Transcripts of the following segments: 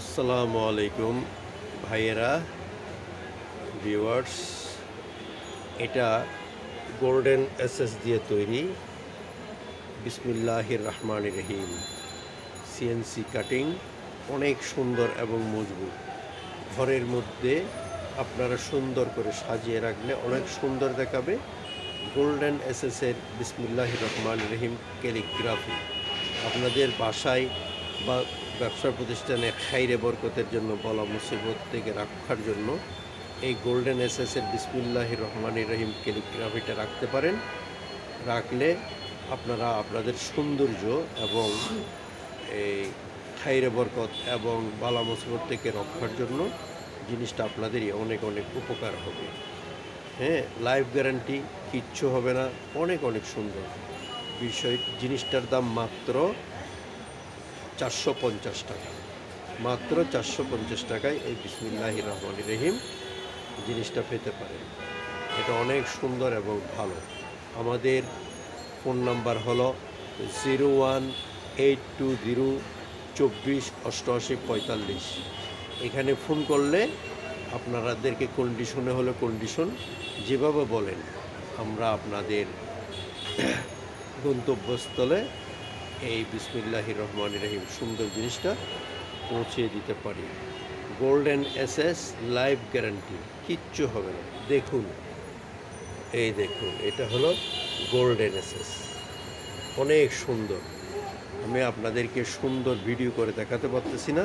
আসসালামু আলাইকুম ভাইয়েরা, ভিউয়ার্স। এটা গোল্ডেন এসএস দিয়ে তৈরি। বিসমিল্লাহির রহমান রহিম। সিএনসি কাটিং অনেক সুন্দর এবং মজবুত। ঘরের মধ্যে আপনারা সুন্দর করে সাজিয়ে রাখলে অনেক সুন্দর দেখাবে গোল্ডেন এসএসের বিসমিল্লাহ রহমান রহিম ক্যালিগ্রাফি। আপনাদের বাসায় বা ব্যবসা প্রতিষ্ঠানে খাইরে বরকতের জন্য বলা মুসিবত থেকে রক্ষার জন্য এই গোল্ডেন এস এসএসের বিসমিল্লাহ রহমান রহিম ক্যালিগ্রাফিটা রাখতে পারেন। রাখলে আপনারা আপনাদের সৌন্দর্য এবং এই খাইরে বরকত এবং বালা মুসিবত থেকে রক্ষার জন্য জিনিসটা আপনাদেরই অনেক অনেক উপকার হবে। হ্যাঁ লাইফ গ্যারান্টি কিচ্ছু হবে না, অনেক অনেক সুন্দর। বিষয় জিনিসটার দাম মাত্র চারশো পঞ্চাশ টাকা। মাত্র চারশো পঞ্চাশ টাকায় এই বিসমিল্লাহ রহমান রহিম জিনিসটা পেতে পারেন। এটা অনেক সুন্দর এবং ভালো। আমাদের ফোন নাম্বার হলো zero one eight two zero চব্বিশ অষ্টআশি পঁয়তাল্লিশ। এখানে ফোন করলে আপনারাদেরকে কন্ডিশনে হলে কন্ডিশন যেভাবে বলেন, আমরা আপনাদের গন্তব্যস্থলে এই বিসমিল্লাহ রহমান রহিম, সুন্দর জিনিসটা পৌঁছে দিতে পারি। গোল্ডেন এসএস লাইফ গ্যারান্টি কিচ্ছু হবে না। দেখুন, এই দেখুন, এটা হলো গোল্ডেন এসএস অনেক সুন্দর। আমি আপনাদেরকে সুন্দর ভিডিও করে দেখাতে পারতেছি না,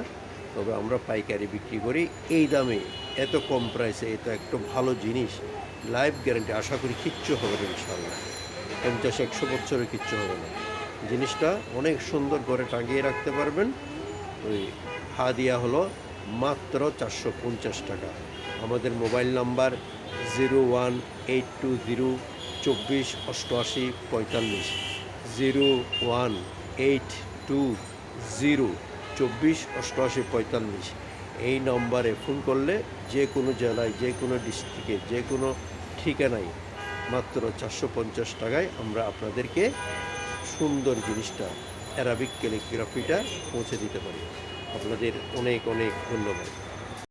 তবে আমরা পাইকারি বিক্রি করি। এই দামে, এত কম প্রাইসে এটা একটু ভালো জিনিস। লাইফ গ্যারান্টি আশা করি কিচ্ছু হবে না ইনশাল্লাহ পঞ্চাশ, একশো বছরের কিচ্ছু হবে না। জিনিসটা অনেক সুন্দর করে টাঙিয়ে রাখতে পারবেন। ওই হাদিয়া হলো মাত্র চারশো পঞ্চাশ টাকা। আমাদের mobile number zero one eight two zero চব্বিশ অষ্টআশি পঁয়তাল্লিশ। Zero one eight two zero চব্বিশ অষ্টআশি পঁয়তাল্লিশ। এই নম্বরে ফোন করলে যে কোনো জেলায়, যে কোনো ডিস্ট্রিক্টে, যে কোনো ঠিকানায় মাত্র চারশো পঞ্চাশ টাকায় আমরা আপনাদেরকে সুন্দর জিনিসটা অ্যারাবিক ক্যালিগ্রাফিটা পৌঁছে দিতে পারি। আপনাদের অনেক অনেক ধন্যবাদ।